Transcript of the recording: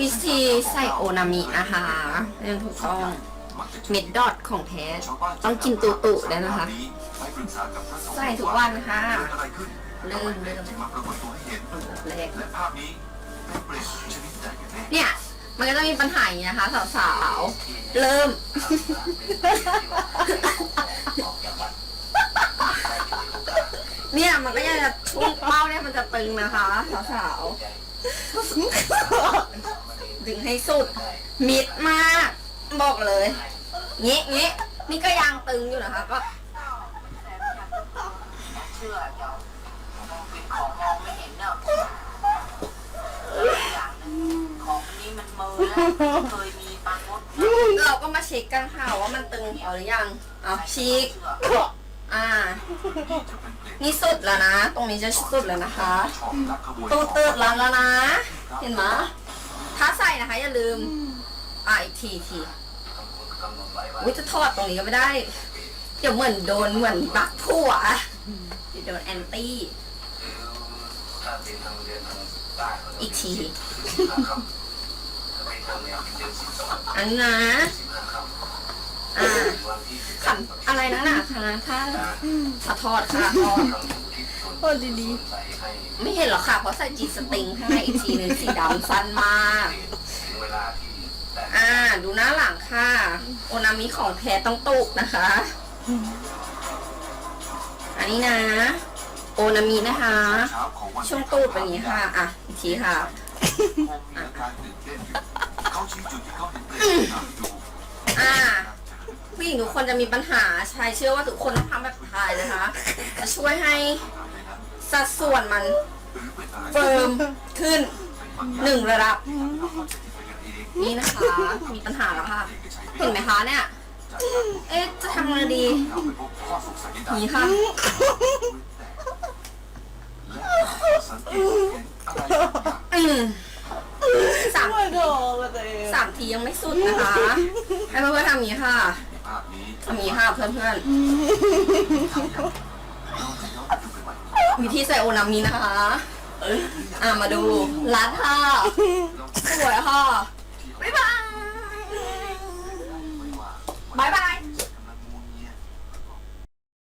วิธีใส่โอนามินะคะยังถูกต้องเม็ดดอทของแท้ ต้องกินตุตุๆได้นะคะ ใส่ทุกวันค่ะเริ่มเริ่มแรกและภาพนี้เป็นเปรตชนิดใดกันแน่เนี่ยมันก็จะมีปัญหาอย่างนี้นะคะ สาวๆ เริ่ม เนี่ยมันก็ยังจะช่วงเป้าเนี่ยมันจะตึงนะคะ สาวๆ ดึงให้สุด มิดมาก บอกเลยงี้งี้นี่ก็ยังตึงอยู่นะคะก็เชื่อเดี๋ยวเป็นของมองไม่เห็นเนอะอย่างหนึงของอันนี้มันมือแล้วเคยมีปลามดนะเราก็มาเช็คกันค่ะว่ามันตึงพอหรือยังเอาชีกอ่า นี่สุดแล้วนะ ตรงนี้จะสุดแล้วนะคะชอบรับขบวนตูดเติดแล้วแล้วนะ เห็นไหม ถ้าใส่นะคะ อย่าลืม อ่าอีกทีอีกทีอุ้ยจะทอดตรงนี้ก็ไม่ได้ เดี๋ยวเหมือนโดนเหมือนบักผัวเดี๋ยวโดนแอนตี้ อีกที อันนี้นะอ่าขันอะไรนะน่ะคะถ้าถ้าทอดค่ะทอด โอ้ดีไม่เห็นหรอกค่ะ เพราะใส่จีสติงข้างในอีกทีหนึงสีดำสั้นมาก อ่า ดูหน้าหลังค่ะ โอนามิของแท้ต้องตุกนะคะ อันนี้นะ โอนามินะคะ ช่วงตูดเป็นอย่างนี้ค่ะ อะ อีกทีค่ะมีอาการตื่นเขาชี้จุดที่เขาเห็นเปรตนั่งอยู่อ่า ผู้หญิงทุกคนจะมีปัญหาชายเชื่อว่าทุกคนต้องทำแบบชายนะคะ จะช่วยให้ สัดส่วนมันหรือเป็นอะไรเฟิร์มขึ้นหนึ่งระดับ นี่นะคะ มีปัญหาแล้วค่ะ เห็นไหมคะเนี่ย เอ๊ะ จะทำไงดีเราไปพบข้อสงสัยใดนี่ค่ะและสังเกตเห็นอะไรบางอย่างอืมสามๆไม่โดนกับตัวเองสามทียังไม่สุดนะคะ ให้เพื่อนๆทำอย่างนี้ค่ะในภาพนี้ทำอย่างนี้ค่ะเพื่อนเวิธีใส่โอนามินะคะ อ่ามาดูรัดค่ะ สวยค่ะ บ๊ายบาย